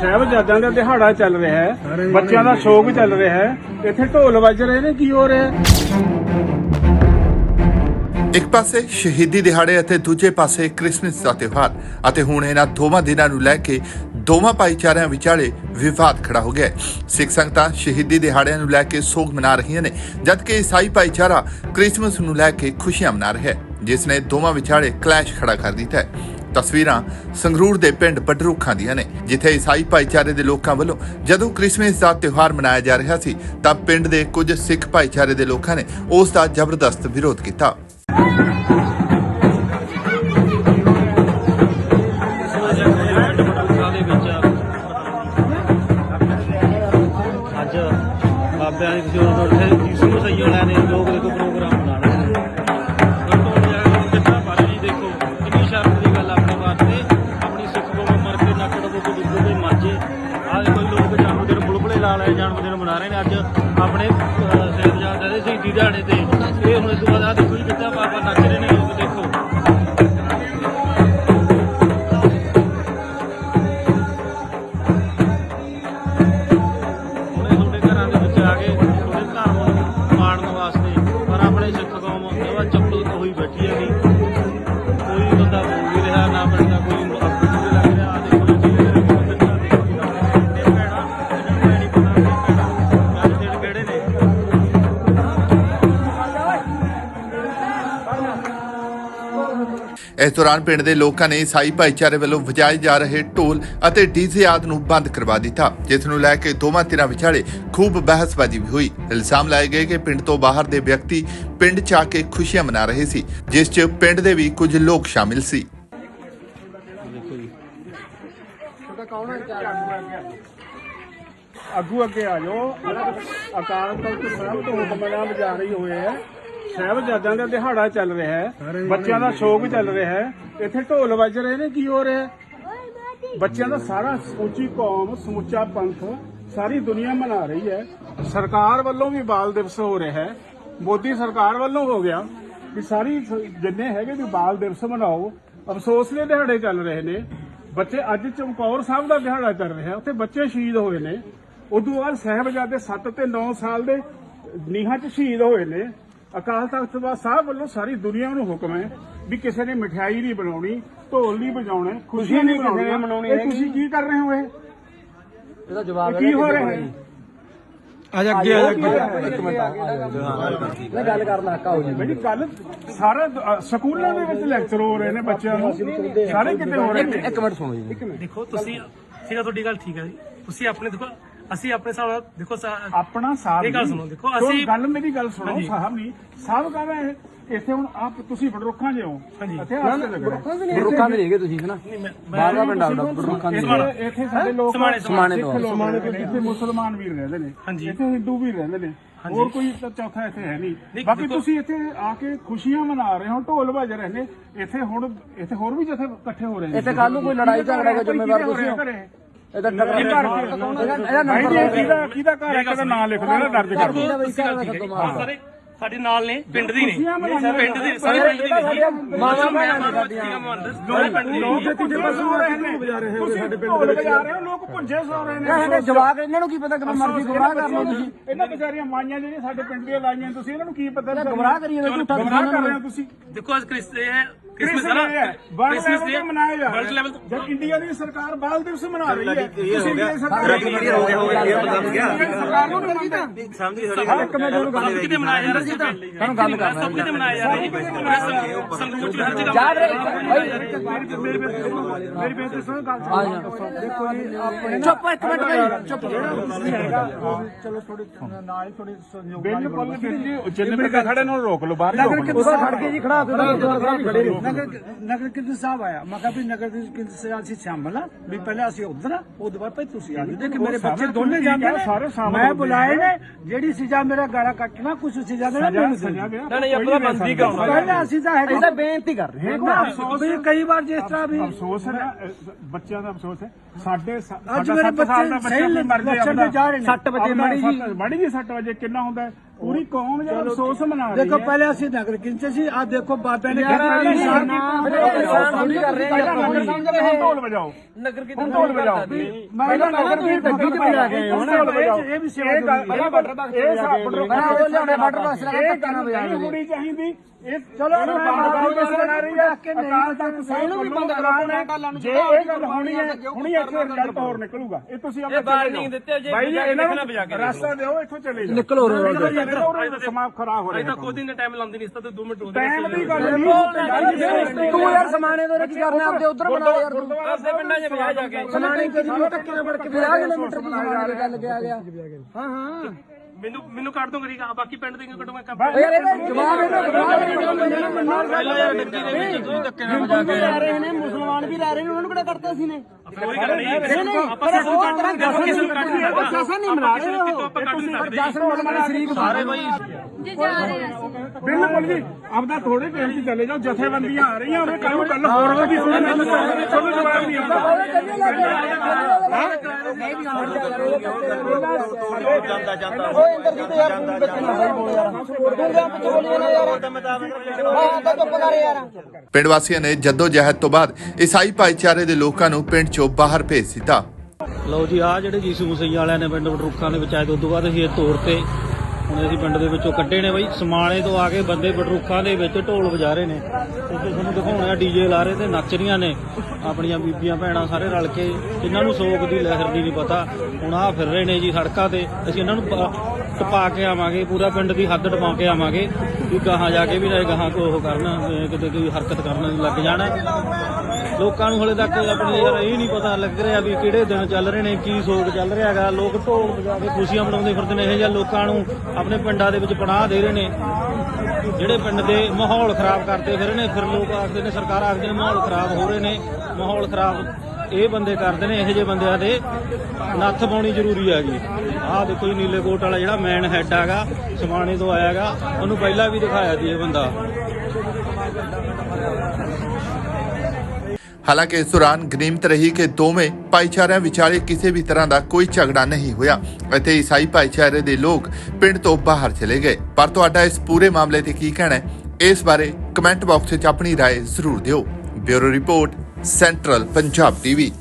ਸਾਹਿਬਜ਼ਾਦਿਆਂ ਦਾ ਦਿਹਾੜਾ ਚੱਲ ਰਿਹਾ ਹੈ। ਬੱਚਿਆਂ ਦਾ ਸ਼ੌਕ ਚੱਲ ਰਿਹਾ ਹੈ। ਇੱਥੇ ਢੋਲ ਵੱਜ ਰਹੇ ਨੇ, ਕੀ ਹੋ ਰਿਹਾ ਇੱਕ ਪਾਸੇ ਸ਼ਹੀਦੀ ਦਿਹਾੜੇ ਅਤੇ ਦੂਜੇ ਪਾਸੇ ਕ੍ਰਿਸਮਸ ਦਾ ਤਿਉਹਾਰ, ਅਤੇ ਹੁਣ ਇਹਨਾਂ ਦੋਵਾਂ ਦਿਨਾਂ ਨੂੰ ਲੈ ਕੇ ਦੋਵਾਂ ਭਾਈਚਾਰਿਆਂ ਵਿਚਾਲੇ ਵਿਵਾਦ ਖੜਾ ਹੋ ਗਿਆ ਸਿੱਖ ਸੰਗਤਾਂ ਸ਼ਹੀਦੀ ਦਿਹਾੜਿਆਂ ਨੂੰ ਲੈ ਕੇ ਸੋਗ ਮਨਾ ਰਹੀਆਂ ਨੇ, ਜਦਕਿ ਈਸਾਈ ਭਾਈਚਾਰਾ ਕ੍ਰਿਸਮਸ ਨੂੰ ਲੈ ਕੇ ਖੁਸ਼ੀਆਂ ਮਨਾ ਰਿਹਾ ਹੈ, ਜਿਸ ਨੇ ਦੋਵਾਂ ਵਿਚਾਲੇ ਕਲੈਸ਼ ਖੜਾ ਕਰ ਦਿੱਤਾ ਹੈ। ਤਸਵੀਰਾਂ ਸੰਗਰੂਰ ਦੇ ਪਿੰਡ ਬਡਰੂਖਾਂ ਦੀਆਂ ਨੇ, ਜਿੱਥੇ ਈਸਾਈ ਭਾਈਚਾਰੇ ਦੇ ਲੋਕਾਂ ਵੱਲੋਂ ਜਦੋਂ ਕ੍ਰਿਸਮਸ ਦਾ ਤਿਉਹਾਰ ਮਨਾਇਆ ਜਾ ਰਿਹਾ ਸੀ, ਤਾਂ ਪਿੰਡ ਦੇ ਕੁਝ ਸਿੱਖ ਭਾਈਚਾਰੇ ਦੇ ਲੋਕਾਂ ਨੇ ਉਸ ਦਾ ਜ਼ਬਰਦਸਤ ਵਿਰੋਧ ਕੀਤਾ। ਸ਼ਰਮ ਦੀ ਗੱਲ ਆ ਆਪਣੇ ਵਾਸਤੇ। ਆਪਣੀ ਸਿੱਖ ਕੌਮ ਮਰ ਕੇ ਨੱਕ ਡਬੋ ਕੋ ਦੁੱਧ ਦੇ ਮਾਝੇ ਆਹ ਦੇਖੋ ਲੋਕ ਜਨਮ ਦਿਨ ਬੁਲਬੁਲੇ ਲਾ ਲਏ ਜਨਮ ਦਿਨ ਮਨਾ ਰਹੇ ਨੇ। ਅੱਜ ਆਪਣੇ ਸਾਹਿਬਜ਼ਾਦੇ ਦੇ ਸ਼ਹੀਦੀ ਦਿਹਾੜੇ ਤੇ। ਇਹ ਹੁਣ ਇਸ ਤੋਂ ਬਾਅਦ ਆਹ ਦੇਖੋ ਜੀ ਕਿੱਦਾਂ ਬਾਬਾ ਨੱਚ ਰਹੇ ਨੇ, ਲੋਕ ਦੇਖੋ। ਹੁਣੇ ਤੁਹਾਡੇ ਘਰਾਂ ਦੇ ਵਿੱਚ ਆ ਕੇ ਤੁਹਾਡੇ ਧਰਮ ਨੂੰ ਮਾਣਨ ਵਾਸਤੇ, ਪਰ ਆਪਣੇ ਸਿੱਖ ਕੌਮ ਉਹਦਾ ਚੱਪਲ ਹੋਈ ਬੈਠੀ ਹੈਗੀ। ਇਸ ਦੌਰਾਨ ਪਿੰਡ ਦੇ ਲੋਕਾਂ ਨੇ ਈਸਾਈ ਭਾਈਚਾਰੇ ਵੱਲੋਂ ਵਜਾਏ ਜਾ ਰਹੇ ਢੋਲ ਅਤੇ ਡੀਜ਼ੇ ਆਦ ਨੂੰ ਬੰਦ ਕਰਵਾ ਦਿੱਤਾ, ਜਿਸ ਨੂੰ ਲੈ ਕੇ ਦੋਵਾਂ ਧਿਰਾਂ ਵਿਚਾਲੇ ਖੂਬ ਬਹਿਸਬਾਜ਼ੀ ਵੀ ਹੋਈ। ਇਲਜ਼ਾਮ ਲਾਏ ਗਏ ਕਿ ਪਿੰਡ ਤੋਂ ਬਾਹਰ ਦੇ ਵਿਅਕਤੀ ਪਿੰਡ 'ਚ ਆ ਕੇ ਖੁਸ਼ੀਆਂ ਮਨਾ ਰਹੇ ਸੀ, ਜਿਸ 'ਚ ਪਿੰਡ ਦੇ ਵੀ ਕੁਝ ਲੋਕ ਸ਼ਾਮਿਲ ਸੀ। ਅੱਗੂ ਅੱਗੇ ਆ ਜਾਓ। ਅਕਾਲ ਤਖਤ ਸਾਹਿਬ ਤੋਂ ਹੁਕਮਨਾਮਾ ਜਾਰੀ ਹੋਏ ਹੈ ਸਾਹਿਬਜ਼ਾਦਿਆਂ ਦਾ ਦਿਹਾੜਾ ਚੱਲ ਰਿਹਾ ਹੈ। ਬੱਚਿਆਂ ਦਾ ਸ਼ੌਕ ਚੱਲ ਰਿਹਾ ਹੈ। ਇੱਥੇ ਢੋਲ ਵੱਜ ਰਹੇ ਨੇ ਕੀ ਹੋ ਰਿਹਾ ਬੱਚਿਆਂ ਦਾ ਸਾਰਾ ਸਮੁੱਚੀ ਕੌਮ ਸਮੁੱਚਾ ਪੰਥ ਸਾਰੀ ਦੁਨੀਆ ਮਨਾ ਰਹੀ ਹੈ। ਸਰਕਾਰ ਵੱਲੋਂ ਵੀ ਬਾਲ ਦਿਵਸ ਹੋ ਰਿਹਾ ਹੈ। ਮੋਦੀ ਸਰਕਾਰ ਵੱਲੋਂ ਹੋ ਗਿਆ ਵੀ ਸਾਰੀ ਜਿੰਨੇ ਹੈਗੇ ਵੀ ਬਾਲ ਦਿਵਸ ਮਨਾਓ। ਅਫਸੋਸ ਦੇ ਦਿਹਾੜੇ ਚੱਲ ਰਹੇ ਨੇ। ਬੱਚੇ ਅੱਜ ਚਮਕੌਰ ਸਾਹਿਬ ਦਾ ਦਿਹਾੜਾ ਚੱਲ ਰਿਹਾ ਉੱਥੇ ਬੱਚੇ ਸ਼ਹੀਦ ਹੋਏ ਨੇ। ਉਦੋਂ ਬਾਅਦ ਸਾਹਿਬਜ਼ਾਦੇ 7 ਤੇ 9 ਸਾਲ ਦੇ ਨੀਹਾਂ 'ਚ ਸ਼ਹੀਦ ਹੋਏ ਨੇ। ਅਕਾਲ ਤਖਤ ਸਾਹਿਬ ਵੱਲੋਂ ਸਾਰੀ ਦੁਨੀਆ ਨੂੰ ਹੁਕਮ ਹੈ ਵੀ ਕਿਸੇ ਨੇ ਮਠਿਆਈ ਨਹੀਂ ਬਣਾਉਣੀ ਢੋਲ ਨਹੀਂ ਵਜਾਉਣੇ ਖੁਸ਼ੀ ਨਹੀਂ ਮਨਾਉਣੀ ਇਹ ਤੁਸੀਂ ਕੀ ਕਰ ਰਹੇ ਹੋ ਇਹ? ਇਹਦਾ ਜਵਾਬ ਕੀ ਹੋ ਰਿਹਾ ਹੈ? ਅੱਜ ਅੱਗੇ ਇੱਕ ਮਿੰਟ ਗੱਲ ਕਰਨਾ ਹੱਕਾ ਹੋ ਜੀ ਬਈ ਕੱਲ ਸਾਰਾ ਸਕੂਲਾਂ ਦੇ ਵਿੱਚ ਲੈਕਚਰ ਹੋ ਰਹੇ ਨੇ ਬੱਚਿਆਂ ਨੂੰ। ਸਾਰੇ ਕਿਤੇ ਹੋ ਰਹੇ ਨੇ। ਮਿੰਟ ਸੁਣੋ ਜੀ। ਦੇਖੋ ਤੁਸੀਂ ਠੀਕ ਹੈ ਤੁਹਾਡੀ ਗੱਲ ਠੀਕ ਹੈ ਜੀ। ਤੁਸੀਂ ਆਪਣੇ ਦੇਖੋ ਅਸੀਂ ਆਪਣੇ ਹਿਸਾਬ ਨਾਲ ਦੇਖੋ ਸਾ- ਆਪਣਾ ਸਾਥ ਇਹ ਗੱਲ। ਸੁਣੋ, ਦੇਖੋ, ਅਸੀਂ- ਗੱਲ ਮੇਰੀ ਗੱਲ ਸੁਣੋ ਹਾਂਜੀ। ਸਾਹਿਬ ਨਹੀਂ ਸਾਹਿਬ ਕਹਿੰਦਾ ਇਹ ਇੱਥੇ ਹੁਣ ਆਪ ਤੁਸੀਂ ਬੜਰੁੱਖਾਂ ਜੇ ਹੋ ਹਾਂਜੀ। ਇੱਥੇ ਰੁੱਖਾਂ ਦੇ ਹੈਗੇ ਤੁਸੀਂ ਹਨਾ ਨਹੀਂ ਮੈਂ ਬਾਹਰ ਦਾ ਪਿੰਡ ਆਉਂਦਾ ਰੁੱਖਾਂ ਦੇ ਇੱਥੇ ਇੱਥੇ ਸਾਡੇ ਲੋਕ ਸਮਾਣੇ- ਸਮਾਣੇ ਤੋਂ। ਲੋਕ ਰਹਿੰਦੇ ਨੇ, ਇੱਥੇ ਮੁਸਲਮਾਨ ਵੀ ਰਹਿੰਦੇ ਨੇ ਹਾਂਜੀ। ਇੱਥੇ ਹਿੰਦੂ ਵੀ ਰਹਿੰਦੇ ਨੇ ਹੋਰ ਕੋਈ ਤਾਂ ਚੌਥਾ ਇੱਥੇ ਹੈ ਨਹੀਂ ਨਹੀਂ, ਬਾਕੀ ਦੇਖੋ- ਤੁਸੀਂ ਇੱਥੇ ਆ ਕੇ ਖੁਸ਼ੀਆਂ ਮਨਾ ਰਹੇ ਹੋ ਢੋਲ ਵੱਜ ਰਹੇ ਨੇ ਇੱਥੇ ਹੁਣ ਇੱਥੇ ਹੋਰ ਵੀ ਜਿੱਥੇ ਇਕੱਠੇ ਹੋ ਰਹੇ ਨੇ ਇੱਥੇ ਕੱਲ੍ਹ ਨੂੰ ਕੋਈ ਲੜਾਈ ਝਗੜਾ ਦਾ ਜ਼ਿੰਮੇਵਾਰ ਤੁਸੀਂ ਹੋ। ਘਰੇ? ਇਹਦਾ ਇਹ ਘਰ ਕੀ- ਇਹਦਾ ਭਾਈ ਜੀ, ਇਹ ਕਿਹਦਾ ਕਿਹਦਾ ਘਰ ਹੈ? ਕਿਹਦਾ ਨਾਂ ਲਿਖ ਦੇਣਾ ਦਰਜ ਕਰ। ਦਿਓ ਆਹ ਸਾਰੇ ਸਾਡੇ ਨਾਲ ਨੇ ਪਿੰਡ ਦੀ ਨੇ। ਖੁਸ਼ੀਆਂ ਮਨਾਈਆਂ ਪਿੰਡ ਦੇ ਸਾਰੇ ਪਿੰਡ ਦੀ ਨੇ। ਮਾਵਾਂ ਭੈਣਾਂ ਮਾਂ ਨੇ ਸਾਡੀਆਂ। ਸਾਰੇ ਪਿੰਡ ਦੀ ਲੋਕ ਇੱਥੇ ਜਿਵੇਂ ਸੋ ਰਹੇ ਨੇ। ਤੁਸੀਂ ਸਾਡੇ ਪਿੰਡ ਦੇ ਵਿੱਚ। ਜਾ ਰਹੇ ਹੋ ਲੋਕ ਪੁੰਜੇ ਸੋ ਰਹੇ ਨੇ। ਕਹਿੰਦੇ ਜਵਾਕ ਇਹਨਾਂ ਨੂੰ ਕੀ ਪਤਾ ਕਿ ਮਰਜ਼ੀ ਗੁੰਮਰਾਹ ਕਰ ਲਓ ਤੁਸੀਂ। ਇਹਨਾਂ ਵਿਚਾਰੀਆਂ ਮਾਈਆਂ ਜਿਹੜੀਆਂ ਸਾਡੇ ਪਿੰਡ ਦੀਆਂ ਲਾਈਆਂ ਤੁਸੀਂ ਇਹਨਾਂ ਨੂੰ ਕੀ ਪਤਾ ਗੁੰਮਰਾਹ ਕਰੀ ਜਾਂਦੇ ਝੂਠਾ ਗੁੰਮਰਾਹ ਕਰ ਰਹੇ ਹੋ ਤੁਸੀਂ। ਦੇਖੋ ਅੱਜ ਕ੍ਰਿਸ ਇਹ ਹੈ ਲੈਵਲ ਡੇ ਤੇ ਮਨਾਇਆ ਜਾ ਵਰਲਡ ਰਿਹਾ ਲੈਵਲ ਹੈ ਜਦ ਇੰਡੀਆ ਦੀ ਸਰਕਾਰ ਬਾਲ ਦਿਵਸ ਮਨਾ ਰਹੀ ਹੈ ਤੁਸੀਂ ਇੰਡੀਆ ਸਰਕਾਰ ਹੋ ਗਿਆ ਹੋ ਗਿਆ ਪਤਾ ਗਿਆ। ਸਰਕਾਰ ਨੂੰ ਨਹੀਂ ਮੰਨਦੇ ਇੱਕ ਮਿੰਟ ਨੂੰ ਗੱਲ ਸਭ ਕਿਤੇ ਮਨਾਇਆ ਜਾ ਰਿਹਾ ਸੀ। ਤੁਹਾਨੂੰ ਗੱਲ ਕਰਨਾ ਸਭ ਕਿਤੇ ਮਨਾਇਆ ਜਾ ਰਿਹਾ ਸੀ। ਸੰਗਰੂਰ ਚ ਹਰ ਜਗ੍ਹਾ ਯਾਦ ਮੇਰੀ ਬੇਨਤੀ ਮੇਰੀ ਬੇਨਤੀ ਸੁਣੋ ਗੱਲ ਸੁਣੋ। ਦੇਖੋ ਜੀ ਆਪਣੇ ਚੁੱਪ ਇੱਕ ਮਿੰਟ ਭਾਈ। ਚੁੱਪ ਚਲੋ ਥੋੜੀ ਨਾਲ ਹੀ ਥੋੜੀ ਬਿਲਕੁਲ ਜੀ ਜਿੰਨੇ ਵੀ ਖੜੇ ਨੂੰ ਰੋਕ ਲਓ ਬਾਹਰ ਹੀ ਰੋਕ ਲਓ ਉਹਦਾ ਖੜ ਕੇ ਜੀ ਖੜਾ ਕੇ ਖੜੇ ਰਹੋ। ਨਗਰ ਨਗਰ ਕੀਰਤਨ ਸਾਹਿਬ ਆਇਆ। ਮੈਂ ਕਿਹਾ ਵੀ ਨਗਰ ਕੀਰਤਨ ਸਾਹਿਬ ਅਸੀਂ ਸ਼ਾਮਲ ਆ ਵੀ ਪਹਿਲਾਂ ਅਸੀਂ ਉਧਰ ਆ ਉਹਦੇ ਬਾਅਦ ਭਾਈ ਤੁਸੀਂ ਆ ਜਾਓ। ਕਿ ਮੇਰੇ ਬੱਚੇ ਦੋਨੇ ਜਾਂਦੇ ਨੇ। ਸਾਰੇ ਸ਼ਾਮਲ ਮੈਂ ਬੁਲਾਏ ਨੇ। ਜਿਹੜੀ ਸਜ਼ਾ ਮੇਰਾ ਗਾਲਾ ਕੱਟਣਾ ਕੁਝ ਸਜ਼ਾ ਦੇਣਾ ਮੈਨੂੰ ਸਜ਼ਾ ਗਿਆ ਨਹੀਂ ਆਪਾਂ ਤਾਂ ਬੰਦੀ ਕਰਾਉਣਾ ਪਹਿਲਾਂ ਅਸੀਂ ਤਾਂ ਹੈਗੇ। ਇਹਦਾ ਬੇਨਤੀ ਕਰ ਰਹੇ ਨਾ ਅਫਸੋਸ ਵੀ ਕਈ ਵਾਰ ਜਿਸ ਤਰ੍ਹਾਂ ਵੀ ਅਫਸੋਸ ਹੈ ਬੱਚਿਆਂ ਦਾ ਅਫਸੋਸ ਹੈ। ਸਾਡੇ ਸਾਡਾ ਮੇਰੇ ਸੱਤ ਸਾਲ ਦਾ ਬੱਚੇ ਆਪਣੀ ਰਹੇ ਨੇ। ਸੱਟ ਵਜੇ ਆਪਣਾ ਮਾੜੀ ਜੀ ਮਾੜੀ ਜੀ 6 ਵਜੇ ਕਿੰਨਾ ਹੁੰਦਾ ਹੈ? ਪੂਰੀ ਕੌਮ ਜਿਹੜਾ ਅਫਸੋਸ ਮਨਾ ਰਹੀ ਦੇਖੋ ਹੈ। ਪਹਿਲੇ ਅਸੀਂ ਨਗਰ ਕੀਰਤਨ ਸੀ ਆ ਦੇਖੋ ਬਾਬਿਆਂ ਨੇ ਢੋਲ ਵਜਾਓ ਨਗਰ ਕੀਰਤਨ ਢੋਲ ਵਜਾਓ। ਪਹਿਲਾਂ ਨਗਰ ਕੀਰਤਨ ਗੱਡੀ ਤੇ ਵਜਾ ਗਏ ਹੁਣ ਢੋਲ ਵਜਾਓ। ਇਹ ਵੀ ਸੇਵਾ ਇਹ ਬਟਰ ਬਾਕਸ ਇਹ ਸਾਪੜ ਉਹ ਲਿਆਉਣੇ ਬਟਰ ਬਾਕਸ ਲਗਾ ਨਾ ਵਜਾਓ ਹੋਣੀ ਚਾਹੀਦੀ। ਇਹ ਚਲੋ ਬਾਬਾ ਰਹੀ ਹੈ। ਕਿ ਨਹੀਂ ਤੱਕ ਸਾਨੂੰ ਵੀ ਬੰਦ ਕਰਾਉਣਾ ਜੇ ਇਹ ਗੱਲ ਹੋਣੀ ਹੈ ਹੁਣੀ ਇੱਥੇ ਰਿਜ਼ਲਟ ਹੋਰ ਨਿਕਲੂਗਾ। ਇਹ ਤੁਸੀਂ ਆਪਣੇ ਦਿੱਤੇ ਜੇ ਇਹਨਾਂ ਨੂੰ ਰਸਤਾ ਦਿਓ ਇੱਥੋਂ ਚਲੇ ਜਾਓ ਨਿਕਲੋ ਰੋ ਸਮਾਂ ਖਰਾਬ ਹੋ ਅਜੇ ਰਿਹਾ ਤਾਂ ਖੁਦ ਹੀ ਨੇ ਟਾਈਮ ਲਾਉਂਦੀ ਨਹੀਂ ਇਸ ਤਾਂ 2 ਮਿੰਟ ਰੋਦੇ ਟਾਈਮ ਦੀ ਗੱਲ ਨਹੀਂ। ਤੂੰ ਯਾਰ ਸਮਾਣੇ ਦੇ ਵਿੱਚ ਕਰਨਾ ਆਪਦੇ ਉਧਰ ਬਣਾ ਯਾਰ ਤੂੰ। ਗੁਰਦੁਆਰਾ ਪਿੰਡਾਂ 'ਚ ਵਿਆਹ ਜਾ ਕੇ। ਸਮਾਣੇ ਕਦੀ ਵੀ ਧੱਕੇ ਨਾਲ ਵੜ ਕੇ 50 ਕਿਲੋਮੀਟਰ ਦੀ ਸਮਾਣੇ ਦੀ ਗੱਲ ਗਿਆ ਗਿਆ ਹਾਂ ਹਾਂ। ਮੈਨੂੰ ਮੈਨੂੰ ਕੱਢ ਦੋ ਕਰੀ ਬਾਕੀ ਪਿੰਡ ਦੇ ਕਿਉਂ ਕੱਢੋ ਮੈਂ ਕੰਮ ਯਾਰ ਜਵਾਬ ਇਹਦਾ ਜਵਾਬ ਪਹਿਲਾਂ ਯਾਰ ਡੱਗੀ ਦੇ ਵਿੱਚ ਤੁਸੀਂ ਧੱਕੇ ਨਾਲ ਵਜਾ ਕੇ। ਲੈ ਰਹੇ ਨੇ ਮੁਸਲਮਾਨ ਵੀ ਲੈ ਰਹੇ ਨੇ ਉਹਨਾਂ ਨੂੰ ਕਿਹੜਾ ਸੀ ਨੇ ਕੋਈ ਗੱਲ ਨਹੀਂ। ਆਪਾਂ ਕਿਸੇ ਨੂੰ ਕੱਢ ਨਹੀਂ ਆਪਾਂ ਕਿਸੇ ਨੂੰ ਕੱਢ ਨਹੀਂ ਸਕਦੇ। ਜਸਨ ਨਹੀਂ ਮਨਾ ਰਹੇ ਕਿਤੋਂ ਆਪਾਂ ਕੱਢ ਨਹੀਂ ਸਕਦੇ। ਜਸਨ ਹੁਣ ਮਨਾ ਸ਼ਰੀਕ ਸਾਰੇ ਬਾਈ। ਜੇ ਜਾ ਰਹੇ ਅਸੀਂ। ਬਿਲਕੁਲ ਜੀ ਆਪਦਾ ਥੋੜੇ ਟਾਈਮ 'ਚ ਚਲੇ ਜਾਓ ਜਥੇਬੰਦੀਆਂ ਆ ਰਹੀਆਂ ਉਹਨੇ ਕੱਲ ਨੂੰ ਗੱਲ ਹੋਰ ਵੀ ਸੁਣਨੀ ਤੁਹਾਨੂੰ ਜਵਾਬ ਨਹੀਂ ਆਉਂਦਾ ਓਏ ਅੰਦਰ ਦੀ ਤੇ ਯਾਰ ਤੂੰ ਵਿੱਚ ਨਾ ਸਹੀ ਬੋਲ ਯਾਰ ਤੂੰ ਜਾਂ ਪਿੱਛੇ ਬੋਲੀ ਨਾ ਯਾਰ ਹਾਂ? ਤਾਂ ਚੁੱਪ ਕਰ ਯਾਰ ਪਿੰਡ ਵਾਸੀਆਂ ਨੇ ਜੱਦੋ ਜਹਿਦ ਤੋਂ ਬਾਅਦ ਈਸਾਈ ਭਾਈਚਾਰੇ ਦੇ ਲੋਕਾਂ ਨੂੰ ਪਿੰਡ ਚੋਂ ਬਾਹਰ ਭੇਜ ਦਿੱਤਾ। ਲਓ ਜੀ ਆ ਜਿਹੜੇ ਜੀਸੂ ਮਸੀਹ ਵਾਲਿਆਂ ਨੇ ਪਿੰਡ ਬਟਰੁੱਖਾਂ ਦੇ ਵਿੱਚ ਆਏ ਤੇ ਬਾਅਦ ਅਸੀਂ ਇਹ ਤੋਰ ਤੇ ਹੁਣ ਅਸੀਂ ਪਿੰਡ ਦੇ ਵਿੱਚੋਂ ਕੱਢੇ ਨੇ ਬਈ। ਸਮਾਣੇ ਤੋਂ ਆ ਕੇ ਬੰਦੇ ਬਟਰੁੱਖਾਂ ਦੇ ਵਿੱਚ ਢੋਲ ਵਜਾ ਰਹੇ ਨੇ। ਤੇ ਜੇ ਤੁਹਾਨੂੰ ਦਿਖਾਉਣਾ ਡੀਜੇ ਲਾ ਰਹੇ ਤੇ ਨੱਚ ਰਹੀਆਂ ਨੇ। ਆਪਣੀਆਂ ਬੀਬੀਆਂ ਭੈਣਾਂ ਸਾਰੇ ਰਲ ਕੇ ਇਹਨਾਂ ਨੂੰ ਸੋਗ ਦੀ ਲਹਿਰ ਦੀ ਨਹੀਂ ਪਤਾ, ਹੁਣ ਆ ਫਿਰ ਰਹੇ ਨੇ ਜੀ ਸੜਕਾਂ ਤੇ। ਅਸੀਂ ਇਹਨਾਂ ਨੂੰ ਪ- ਟਪਾ ਕੇ ਆਵਾਂਗੇ, ਪੂਰਾ ਪਿੰਡ ਦੀ ਹੱਦ ਟਪਾ ਕੇ ਆਵਾਂਗੇ ਵੀ ਗਾਹਾਂ ਜਾ ਕੇ ਵੀ ਨਾ ਗਾਹਾਂ ਕੋ ਉਹ ਕਰਨ ਕਿਤੇ ਕੋਈ ਹਰਕਤ ਕਰਨ ਲੱਗ ਜਾਣਾ। ਲੋਕਾਂ ਨੂੰ ਹਲੇ ਤੱਕ ਆਪਣੀ ਯਾਰ ਇਹ ਨਹੀਂ ਪਤਾ ਲੱਗ ਰਿਹਾ ਵੀ ਕਿਹੜੇ ਦਿਨ ਚੱਲ ਰਹੇ ਨੇ, ਕੀ ਸੋਗ ਚੱਲ ਰਿਹਾ ਹੈਗਾ। ਲੋਕ ਢੋਲ ਵਜਾ ਕੇ ਖੁਸ਼ੀਆਂ ਮਨਾਉਂਦੇ ਫਿਰਦੇ ਨੇ, ਇਹ ਜਾਂ ਲੋਕਾਂ ਨੂੰ ਆਪਣੇ ਪਿੰਡਾਂ ਦੇ ਵਿੱਚ ਪਨਾਹ ਦੇ ਰਹੇ ਨੇ। ਜਿਹੜੇ ਪਿੰਡ ਦੇ ਮਾਹੌਲ ਖਰਾਬ ਕਰਦੇ ਫਿਰ ਨੇ, ਫਿਰ ਲੋਕ ਆਖਦੇ ਨੇ ਸਰਕਾਰ ਆਖਦੇ ਨੇ ਮਾਹੌਲ ਖਰਾਬ ਹੋ ਰਹੇ ਨੇ, ਮਾਹੌਲ ਖਰਾਬ ਇਹ ਬੰਦੇ ਕਰਦੇ ਨੇ, ਇਹੋ ਜਿਹੇ ਬੰਦਿਆਂ ਦੇ ਨੱਥ ਪਾਉਣੀ ਜ਼ਰੂਰੀ ਹੈਗੀ। ਆਹ ਦੇਖੋ ਜੀ ਨੀਲੇ ਕੋਟ ਵਾਲਾ ਜਿਹੜਾ ਮੈਨ ਹੈੱਡ ਹੈਗਾ, ਸਮਾਣੇ ਤੋਂ ਆਇਆਗਾ ਉਹਨੂੰ ਪਹਿਲਾਂ ਵੀ ਦਿਖਾਇਆ ਸੀ ਇਹ ਬੰਦਾ। ਹਾਲਾਂਕਿ ਇਸ ਦੌਰਾਨ ਗਨੀਮਤ ਰਹੀ ਕਿ ਦੋਵੇਂ ਭਾਈਚਾਰਿਆਂ ਵਿਚਾਲੇ ਕਿਸੇ ਵੀ ਤਰ੍ਹਾਂ ਦਾ ਕੋਈ ਝਗੜਾ ਨਹੀਂ ਹੋਇਆ ਅਤੇ ਈਸਾਈ ਭਾਈਚਾਰੇ ਦੇ ਲੋਕ ਪਿੰਡ ਤੋਂ ਬਾਹਰ ਚਲੇ ਗਏ ਪਰ ਤੁਹਾਡਾ ਇਸ ਪੂਰੇ ਮਾਮਲੇ ਤੇ ਕੀ ਕਹਿਣਾ ਹੈ ਇਸ ਬਾਰੇ ਕਮੈਂਟ ਬਾਕਸ ਵਿੱਚ ਆਪਣੀ رائے ਜ਼ਰੂਰ ਦਿਓ bureau report central Punjab TV